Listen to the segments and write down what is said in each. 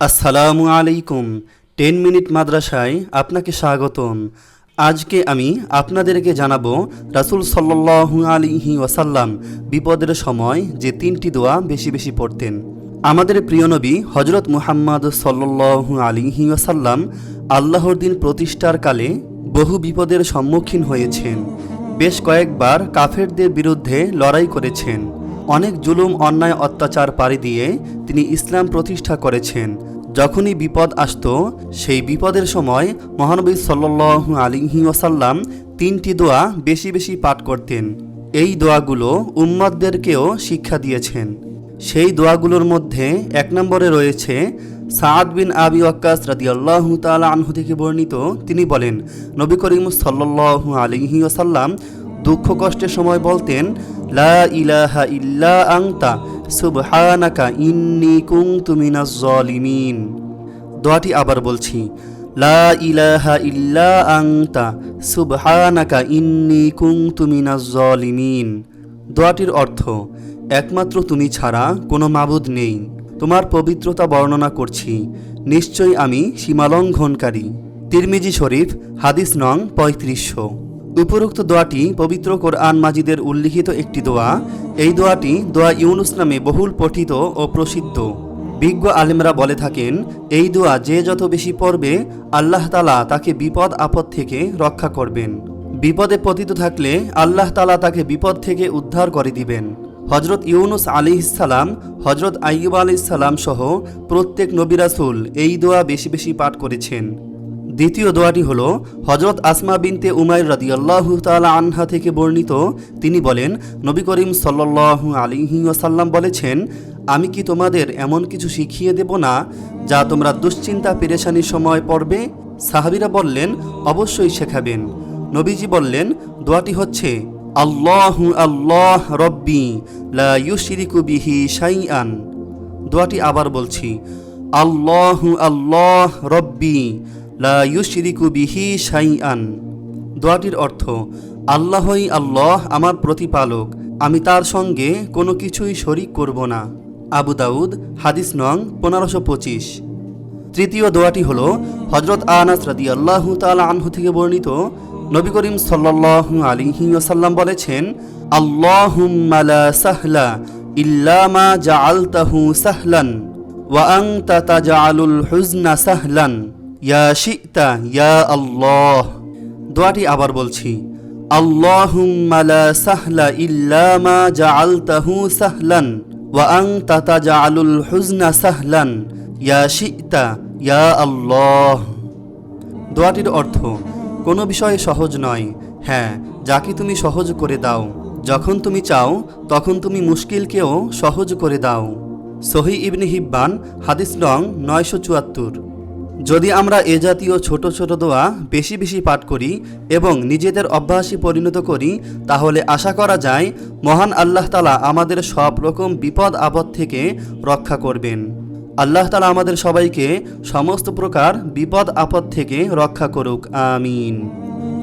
আসসালামু আলাইকুম। Ten minute মাদ্রাসায় আপনাকে স্বাগতম। আজকে আমি আপনাদেরকে জানাব রাসূল সাল্লাল্লাহু আলাইহি ওয়াসাল্লাম বিপদের সময় যে তিনটি দোয়া বেশি বেশি পড়তেন। আমাদের প্রিয় নবী হজরত মুহাম্মদ সাল্লাল্লাহু আলাইহি ওয়াসাল্লাম আল্লাহর দিন প্রতিষ্ঠার কালে বহু বিপদের সম্মুখীন হয়েছেন। বেশ কয়েকবার কাফেরদের বিরুদ্ধে লড়াই করেছেন। অনেক জুলুম, অন্যায়, অত্যাচার পাড়ি দিয়ে তিনি ইসলাম প্রতিষ্ঠা করেছেন। যখনই বিপদ আসত, সেই বিপদের সময় মহানবী সাল্লু আলিহি ওসাল্লাম তিনটি দোয়া বেশি বেশি পাঠ করতেন। এই দোয়াগুলো উম্মাদদেরকেও শিক্ষা দিয়েছেন। সেই দোয়াগুলোর মধ্যে এক নম্বরে রয়েছে সাদ বিন আবি ওয়াক্কাস রাদি আল্লাহ তালা আনহু থেকে বর্ণিত, তিনি বলেন, নবী করিম সাল্লু আলিহি ওসাল্লাম দুঃখ কষ্টের সময় বলতেন লা ইলাহা ইল্লা আংতা ইন্নি দোয়াটি আবার বলছি, লা ইলাহা ইল্লা আংতা ইন্নি দোয়াটির অর্থ, একমাত্র তুমি ছাড়া কোনো মাবুদ নেই। তোমার পবিত্রতা বর্ণনা করছি, নিশ্চয়ই আমি সীমালঙ্ঘনকারী। তিরমিজি শরীফ, হাদিস নং পঁয়ত্রিশশো। উপরোক্ত দোয়াটি পবিত্র কোরআন মাজিদের উল্লিখিত একটি দোয়া। এই দোয়াটি দোয়া ইউনুস নামে বহুল পঠিত ও প্রসিদ্ধ। বিজ্ঞ আলেমরা বলে থাকেন, এই দোয়া যে যত বেশি পড়বে, আল্লাহ তালা তাকে বিপদ আপদ থেকে রক্ষা করবেন। বিপদে পতিত থাকলে আল্লাহ তালা তাকে বিপদ থেকে উদ্ধার করে দিবেন। হজরত ইউনুস আলি ইসালাম হজরত আইয়ুব আলি ইসালাম সহ প্রত্যেক নবিরাসুল এই দোয়া বেশি বেশি পাঠ করেছেন। দ্বিতীয় দোয়াটি হল হজরত আসমা বিনতে উমাইর রাদিয়াল্লাহু তাআলা আনহা থেকে বর্ণিত। তিনি বলেন, নবী করিম সাল্লাল্লাহু আলাইহি ওয়াসাল্লাম বলেছেন, আমি কি তোমাদের এমন কিছু শিখিয়ে দেব না, যা তোমরা দুশ্চিন্তা, পেরেশানির সময় পড়বে? সাহাবিরা বললেন, অবশ্যই শেখাবেন। নবীজি বললেন, দোয়াটি হচ্ছে, আল্লাহু আল্লাহ রব্বি লা ইউশরিকু বিহি দোয়াটি আবার বলছি, আল্লাহু আল্লাহ রব্বি লা ইউশরিকু বিহি শাইআন। দোয়াটির অর্থ, আল্লাহই আল্লাহ, আমার প্রতিপালক। আমি তার সঙ্গে কোনো কিছুই শরিক করব না। আবু দাউদ, হাদিস নং পনেরোশো পঁচিশ। তৃতীয় দোয়াটি হল হজরত আনাস রাদি আল্লাহ তালা আনহু থেকে বর্ণিত। নবী করিম সাল্লাল্লাহু আলাইহি ওয়াসাল্লাম বলেছেন, আল্লাহুম্মা লা সাহলা ইল্লা মা জাআলতাহু সাহলান ওয়া আনতা তাজআলুল হুজনা ইয়া আল্লাহ। দোয়াটি আবার বলছি লা ইল্লা মা ওয়া হুজনা দোয়াটির অর্থ, কোনো বিষয় সহজ নয়। হ্যাঁ যাকে তুমি সহজ করে দাও। যখন তুমি চাও, তখন তুমি মুশকিলকেও সহজ করে দাও। সহি ইবনে হিব্বান, হাদিস নং নয়শো চুয়াত্তর। যদি আমরা এ জাতীয় ছোট ছোট দোয়া বেশি বেশি পাঠ করি এবং নিজেদের অভ্যাসে পরিণত করি, তাহলে আশা করা যায় মহান আল্লাহ তালা আমাদের সব রকম বিপদ আপদ থেকে রক্ষা করবেন। আল্লাহ তালা আমাদের সবাইকে সমস্ত প্রকার বিপদ আপদ থেকে রক্ষা করুক, আমিন।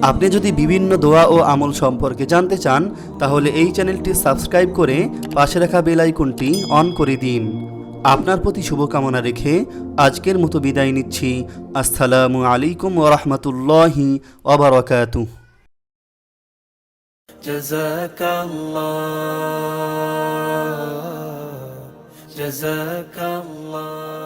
আপনি যদি বিভিন্ন দোয়া ও আমল সম্পর্কে জানতে চান, তাহলে এই চ্যানেলটি সাবস্ক্রাইব করে পাশে রাখা বেল অন করে দিন। আপনার প্রতি শুভকামনা রেখে আজকের মতো বিদায় নিচ্ছি আসসালামু আলাইকুম ওরহমতুল্লাহি ওবরাকাতু جزاك الله جزاك الله